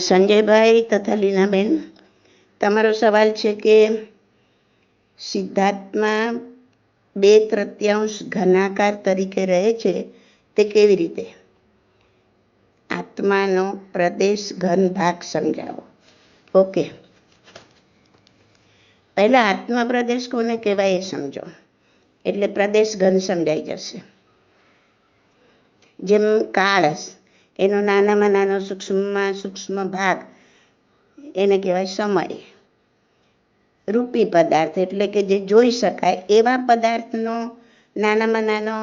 સંજયભાઈ તથા લીનાબેન, તમારો સવાલ છે કે સિદ્ધાર્થમાં બે તૃતીયાંશ ઘનાકાર તરીકે રહે છે, તે કેવી રીતે? આત્માનો પ્રદેશ ઘન ભાગ સમજાવો. ઓકે પહેલાં આત્મા પ્રદેશ કોને કહેવાય એ સમજો. એટલે પ્રદેશ ઘન સમજાઈ જશે. જેમ કાળ એનો નાનામાં નાનો સૂક્ષ્મમાં સૂક્ષ્મ ભાગ, એને કહેવાય સમય. રૂપી પદાર્થ એટલે કે જે જોઈ શકાય, એવા પદાર્થનો નાનામાં નાનો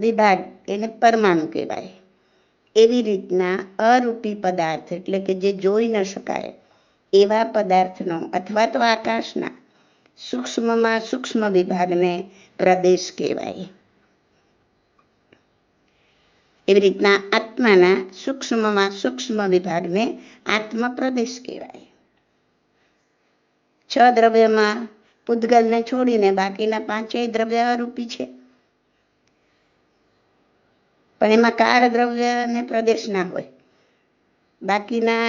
વિભાગ એને પરમાણુ કહેવાય. એવી રીતના અરૂપી પદાર્થ એટલે કે જે જોઈ ન શકાય, એવા પદાર્થનો અથવા તો આકાશના સૂક્ષ્મમાં સૂક્ષ્મ વિભાગને પ્રદેશ કહેવાય. એવી રીતના આત્માના સૂક્ષ્મમાં સૂક્ષ્મ વિભાગને આત્મ પ્રદેશ કહેવાય છ દ્રવ્યમાં પૂદગલને છોડીને બાકીના પાંચેય દ્રવ્ય રૂપી છે પણ એમાં કાળ દ્રવ્ય અને પ્રદેશ ના હોય બાકીના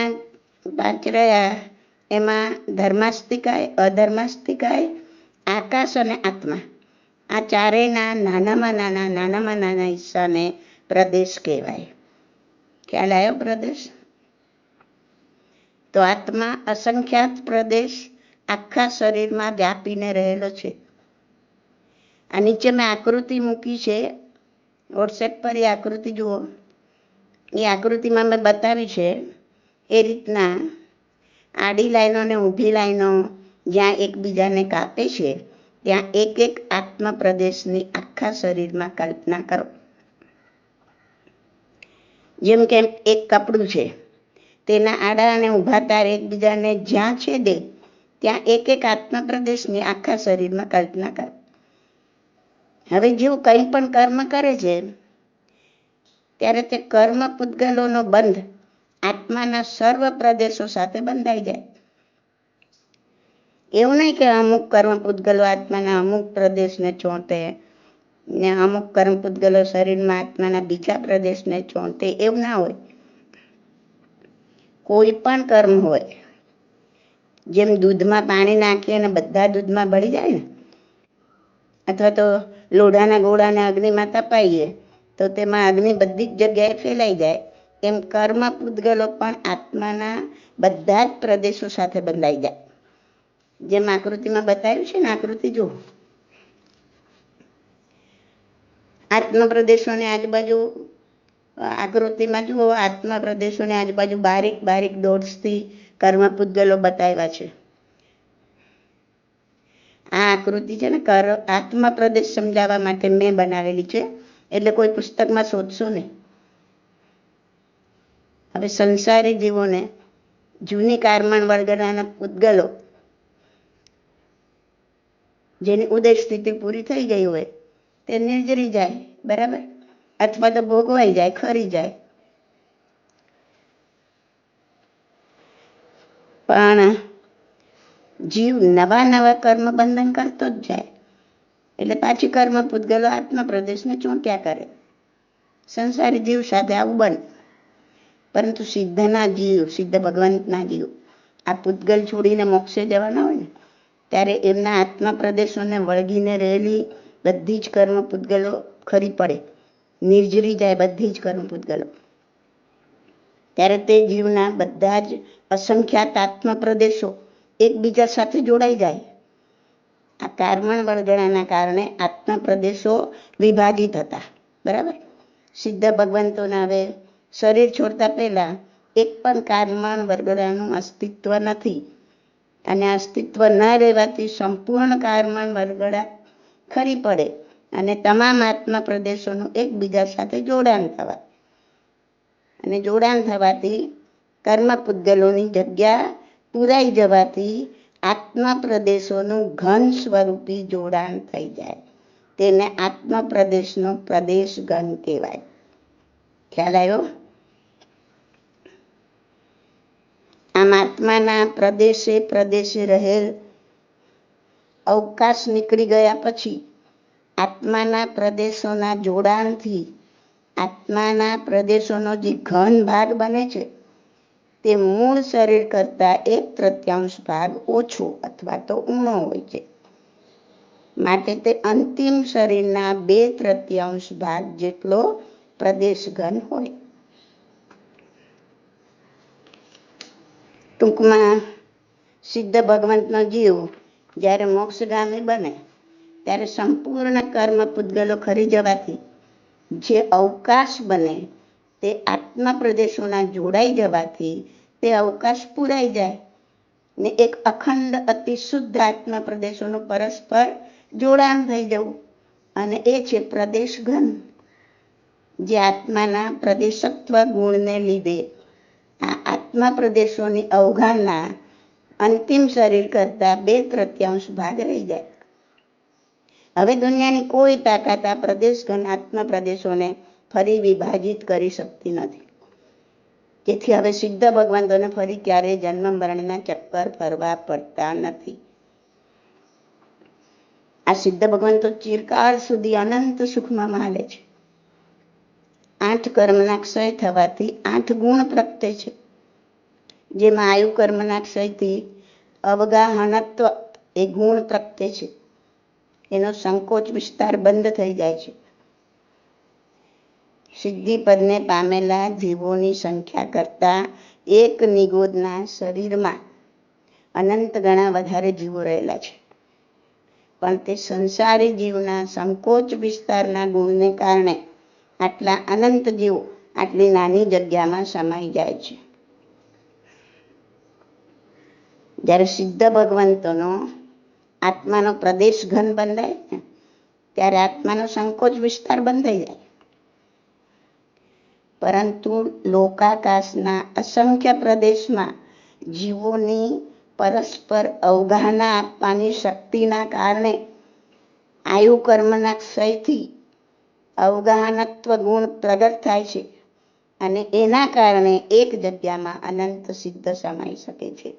પાંચ રહ્યા એમાં ધર્માસ્તિકાય અધર્માસ્તિકાય આકાશ અને આત્મા આ ચારેયના નાનામાં નાના નાનામાં નાના હિસ્સાને પ્રદેશ કહેવાય. ખ્યાલ આવ્યો પ્રદેશ? તો આત્મા અસંખ્યાત પ્રદેશ આખા શરીરમાં વ્યાપીને રહેલો છે. આ નીચે મેં આકૃતિ મૂકી છે. વોટ્સએપ પર એ આકૃતિ જુઓ. એ આકૃતિમાં મેં બતાવી છે એ રીતના આડી લાઈનો અને ઊભી લાઈનો જ્યાં એકબીજાને કાપે છે, ત્યાં એક એક આત્મ પ્રદેશની આખા શરીરમાં કલ્પના કરો. જેમ કે એક કપડું છે. તેના આડા અને ઊભા તાર એકબીજાને જ્યાં છેદે ત્યાં એક એક આત્મપ્રદેશની આખા શરીરમાં કલ્પના કર. હવે જેવું કંઈ પણ કર્મ કરે છે, ત્યારે તે કર્મ પૂતગલોનો બંધ આત્માના સર્વ પ્રદેશો સાથે બંધાઈ જાય. એવું નહીં કે અમુક કર્મ પૂતગલો આત્માના અમુક પ્રદેશને ચોંટે ને અમુક કર્મ પૂતગલો શરીરમાં આત્માના બીજા પ્રદેશને ચોંટે એવું ના હોય. કોઈ પણ કર્મ હોય, જેમ દૂધમાં પાણી નાખીએ અને બધા દૂધમાં ભળી જાય ને, અથવા તો લોઢાના ગોળાને અગ્નિમાં તપાઈએ તો તેમાં અગ્નિ બધી જ જગ્યાએ ફેલાઈ જાય. એમ કર્મ પૂતગલો પણ આત્માના બધા જ પ્રદેશો સાથે બંધાઈ જાય. જેમ આકૃતિમાં બતાવ્યું છે ને આકૃતિ જુઓ. આત્મ પ્રદેશોની આજુબાજુ, આકૃતિમાં જુઓ આત્મા પ્રદેશોની આજુબાજુ બારીક બારીક દોડથી કર્મ પૂતગલો બતાવ્યા છે. આ આકૃતિ છે ને કર આત્મા પ્રદેશ સમજાવવા માટે મેં બનાવેલી છે. એટલે કોઈ પુસ્તકમાં શોધશો નહીં. હવે સંસારી જીવોને જૂની કારમણ વર્ગના પૂતગલો, જેની ઉદય સ્થિતિ પૂરી થઈ ગઈ હોય તે નિર્જરી જાય, બરાબર? અથવા તો ભોગવાઈ જાય, ખરી જાય. પણ જીવ નવા નવા કર્મ બંધન કરતો જ જાય. એટલે પાછી કર્મ પૂતગલો આત્મપ્રદેશને ચોંટ્યા કરે. સંસારી જીવ સાથે આવું બને. પરંતુ સિદ્ધના જીવ, સિદ્ધ ભગવંતના જીવ, આ પૂતગલ છોડીને મોક્ષે જવાના હોય ને, ત્યારે એમના આત્મા પ્રદેશોને વળગીને રહેલી બધી જ કર્મ પૂતગલો ખરી પડે. નિર્જરી જાય બધી જ કર્મ પૂતગલો. ત્યારે તે જીવના બધા જ અસંખ્યાત આત્મ પ્રદેશો એકબીજા સાથે જોડાઈ જાય. આ કાર્મણ વળગણાના કારણે આત્મ પ્રદેશો વિભાજિત હતા. બરાબર? સિદ્ધ ભગવંતોના હવે શરીર છોડતા પહેલા એક પણ કાર્મણ વર્ગડાનું અસ્તિત્વ નથી. અને અસ્તિત્વ ન રહેવાથી સંપૂર્ણ કારમણ વર્ગડા ખરી પડે અને તમામ આત્મા પ્રદેશોનું એકબીજા સાથે જોડાણ થવા. અને જોડાણ થવાથી કર્મ પૂતગલોની જગ્યા પૂરાઈ જવાથી આત્મા પ્રદેશોનું ઘન સ્વરૂપી જોડાણ થઈ જાય. તેને આત્મ પ્રદેશનો પ્રદેશ ઘન કહેવાય. ખ્યાલ આવ્યો? આમ આત્માના પ્રદેશે પ્રદેશે રહેલ અવકાશ નીકળી ગયા પછી આત્માના પ્રદેશોના જોડાણથી આત્માના પ્રદેશોનો જે ઘન ભાગ બને છે, તે મૂળ શરીર કરતાં એક તૃતીયાંશ ભાગ ઓછો અથવા તો ઊણો હોય છે. માટે તે અંતિમ શરીરના બે તૃતીયાંશ ભાગ જેટલો પ્રદેશ ઘન હોય. ટૂંકમાં સિદ્ધ ભગવંતનો જીવ જ્યારે મોક્ષગામી બને, ત્યારે સંપૂર્ણ કર્મ પૂતગલો ખરી જવાથી, જે અવકાશ બને, તે આત્મા પ્રદેશોના જોડાઈ જવાથી, તે અવકાશ પૂરાઈ જાય ને એક અખંડ અતિ શુદ્ધ આત્મા પ્રદેશોનું પરસ્પર જોડાણ થઈ જવું. અને એ છે પ્રદેશ ઘન જે આત્માના પ્રદેશત્વ ગુણને લીધે આ આત્મા પ્રદેશોની અવગાહના અંતિમ શરીર કરતા બે તૃતીયાંશ ભાગ રહી જાય. હવે દુનિયાની કોઈ તાકાત આ પ્રદેશ ઘન પ્રદેશોને ફરી વિભાજિત કરી શકતી નથી. તેથી હવે સિદ્ધ ભગવંતોને ફરી ક્યારેય જન્મ મરણના ચક્કર ફરવા પડતા નથી. આ સિદ્ધ ભગવંતો ચિરકાળ સુધી અનંત સુખમાં માલે છે. આઠ કર્મના ક્ષય થવાથી આઠ ગુણ પ્રગટે છે. જેમાં આયુ કર્મના ક્ષયથી અવગાહનત્વ એ ગુણ પ્રગટે છે. એનો સંકોચ વિસ્તાર બંધ થઈ જાય છે. સિદ્ધિ પદને પામેલા જીવોની સંખ્યા કરતાં એક નિગોદના શરીરમાં અનંત ગણા વધારે જીવો રહેલા છે. પણ તે સંસારી જીવના સંકોચ વિસ્તારના ગુણને કારણે આટલા અનંત જીવો આટલી નાની જગ્યામાં સમાઈ જાય છે. જ્યારે સિદ્ધ ભગવંતોનો આત્માનો પ્રદેશ ઘન બંધાય ત્યારે આત્માનો સંકોચ વિસ્તાર બંધાઈ જાય. પરંતુ લોકાકાશના અસંખ્ય પ્રદેશમાં જીવોની પરસ્પર અવગાહના આપવાની શક્તિના કારણે આયુ કર્મના ક્ષયથી અવગાહનત્વ ગુણ પ્રગટ થાય છે અને એના કારણે એક જગ્યામાં અનંત સિદ્ધ સમાઈ શકે છે.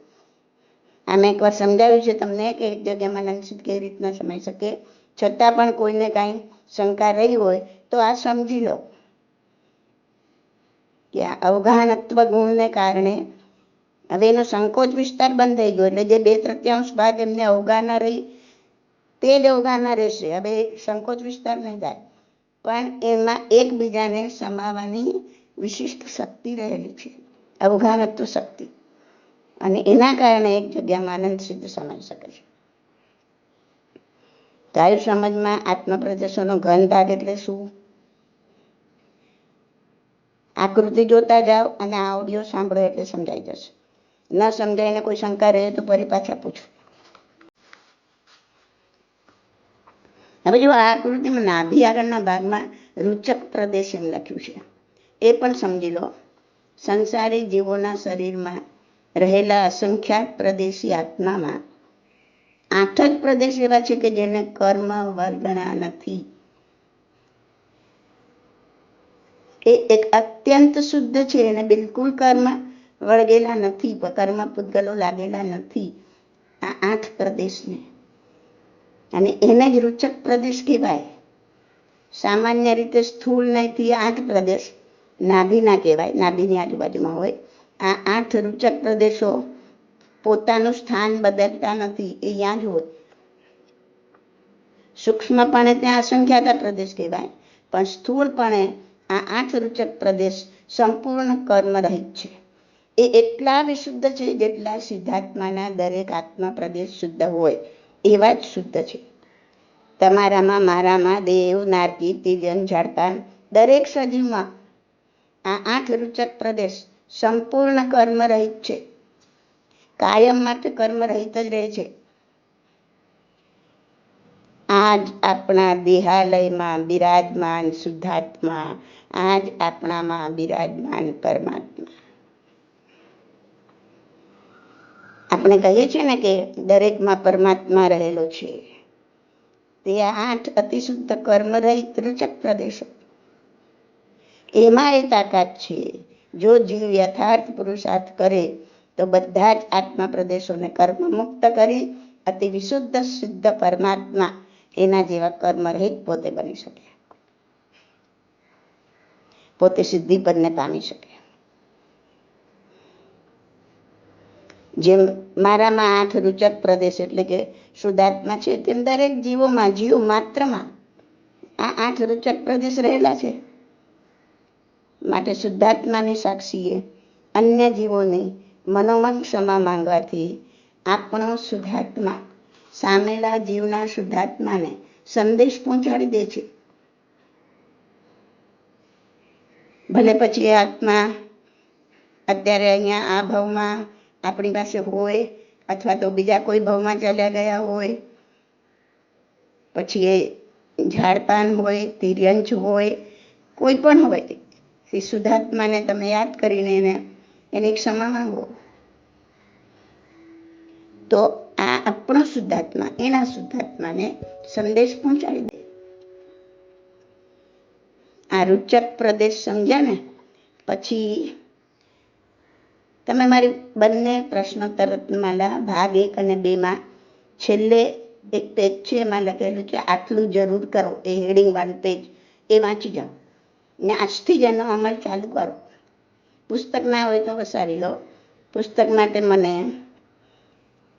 આમ એકવાર સમજાવ્યું છે તમને કે એક જગ્યામાં લંચિત કેવી રીતના સમાઈ શકે. છતાં પણ કોઈને કાંઈ શંકા રહી હોય તો આ સમજી લો. કે આ અવગાહનત્વ ગુણને કારણે હવે એનો સંકોચ વિસ્તાર બંધ થઈ ગયો. એટલે જે બે તૃતીયાંશ ભાગ એમને અવગાહના રહી, તે જ અવગાહના રહેશે. હવે સંકોચ વિસ્તાર નહીં થાય. પણ એમાં એકબીજાને સમાવવાની વિશિષ્ટ શક્તિ રહેલી છે. અવગાહનત્વ શક્તિ. અને એના કારણે એક જગ્યામાં આનંદ સિદ્ધ સમાઈ શકે છે. ગાયુ સમજમાં આત્મપ્રદેશોનો ઘન ભાગ એટલે શું? આકૃતિ જોતા જાઓ અને આ ઓડિયો સાંભળો એટલે સમજાઈ જશે. ન સમજાઈને કોઈ શંકા રહે તો ફરી પાછા પૂછો. હવે જો આ આકૃતિમાં નાભી આગળના ભાગમાં રૂચક પ્રદેશ એમ લખ્યું છે. એ પણ સમજી લો. સંસારી જીવોના શરીરમાં રહેલા અસંખ્યાત પ્રદેશી આત્મામાં આઠ જ પ્રદેશ એવા છે કે જેને કર્મ વર્ગણા નથી. એ એક અત્યંત શુદ્ધ છે, એને બિલકુલ કર્મ વળગેલા નથી, કર્મ પૂતગલો લાગેલા નથી આ આઠ પ્રદેશને. અને એને જ રૂચક પ્રદેશ કહેવાય. સામાન્ય રીતે સ્થૂળ નહીંથી આઠ પ્રદેશ નાભીના કહેવાય, નાભીની આજુબાજુમાં હોય. આ આઠ રૂચક પ્રદેશો પોતાનું સ્થાન બદલતા નથી, એ જ હોય. સૂક્ષ્મપણે ત્યાં અસંખ્યાતા પ્રદેશ કહેવાય, પણ સ્થૂળપણે આ આઠ રૂચક પ્રદેશ સંપૂર્ણ કર્મરહિત છે. એ એટલા વિશુદ્ધ છે જેટલા સિદ્ધાત્માના દરેક આત્મા પ્રદેશ શુદ્ધ હોય, એવા જ શુદ્ધ છે. તમારામાં મારામાં દેવ, નારકી તિર્યન ઝાડપાન દરેક સજીવમાં આ આઠ રૂચક પ્રદેશ સંપૂર્ણ કર્મરહિત છે. કાયમ માટે કર્મરહિત જ રહે છે. આજ આપણા દેહાલયમાં બિરાજમાન શુદ્ધાત્મા, આજ આપણામાં બિરાજમાન પરમાત્મા. આપણે કહીએ છીએ ને કે દરેકમાં પરમાત્મા રહેલો છે. તે આઠ અતિશુદ્ધ કર્મ રહિત રૂચક પ્રદેશો. એમાં એ તાકાત છે જો જીવ યથાર્થ પુરુષાર્થ કરે, તો બધા જ આત્મા પ્રદેશોને કર્મ મુક્ત કરી અતિ વિશુદ્ધ સિદ્ધ પરમાત્મા એના જેવા કર્મ રહિત પોતે બની શકે. પોતે સિદ્ધિ પદને પામી શકે. જેમ મારામાં આઠ રૂચક પ્રદેશ એટલે કે શુદ્ધાત્મા છે, તેમ દરેક જીવોમાં જીવ માત્રમાં આ આઠ રૂચક પ્રદેશ રહેલા છે. માટે શુદ્ધાત્માની સાક્ષીએ અન્ય જીવોને મનોમન ક્ષમા માંગવાથી આપણો શુદ્ધાત્મા સામેલા જીવના શુદ્ધાત્માને સંદેશ પહોંચાડી દે છે. ભલે પછી એ આત્મા અત્યારે અહીંયા આ ભાવમાં આપણી પાસે હોય અથવા તો બીજા કોઈ ભાવમાં ચાલ્યા ગયા હોય, પછી એ ઝાડપાન હોય, તિર્યંચ હોય, કોઈ પણ હોય એ શુદ્ધાત્માને તમે યાદ કરીને એને એની ક્ષમા માંગો. તો આ આપણો શુદ્ધાત્મા એના શુદ્ધાત્માને સંદેશ પહોંચાડી દે. આ રૂચક પ્રદેશ સમજ્યા ને, પછી તમે મારી બંને પ્રશ્નો તરત માલા ભાગ એક અને બેમાં છેલ્લે એક પેજ છે એમાં લખેલું છે, આટલું જરૂર કરો, એ હેડિંગ વાળું પેજ એ વાંચી જાઓ. ને આજથી જ એનો અમલ ચાલુ કરો. પુસ્તક ના હોય તો વસારી લો. પુસ્તક માટે મને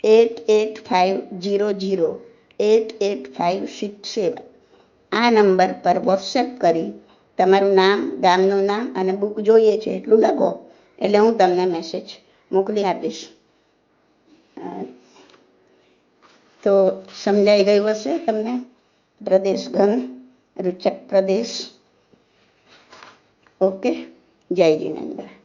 eight eight five zero zero, eight eight five six seven આ નંબર પર વોટ્સએપ કરી તમારું નામ, ગામનું નામ અને બુક જોઈએ છે એટલું લખો. એટલે હું તમને મેસેજ મોકલી આપીશ. તો સમજાઈ ગયું હશે તમને? પ્રદેશ ઘન, રૂચક પ્રદેશ. ઓકે? જય જીનેન્દ્ર.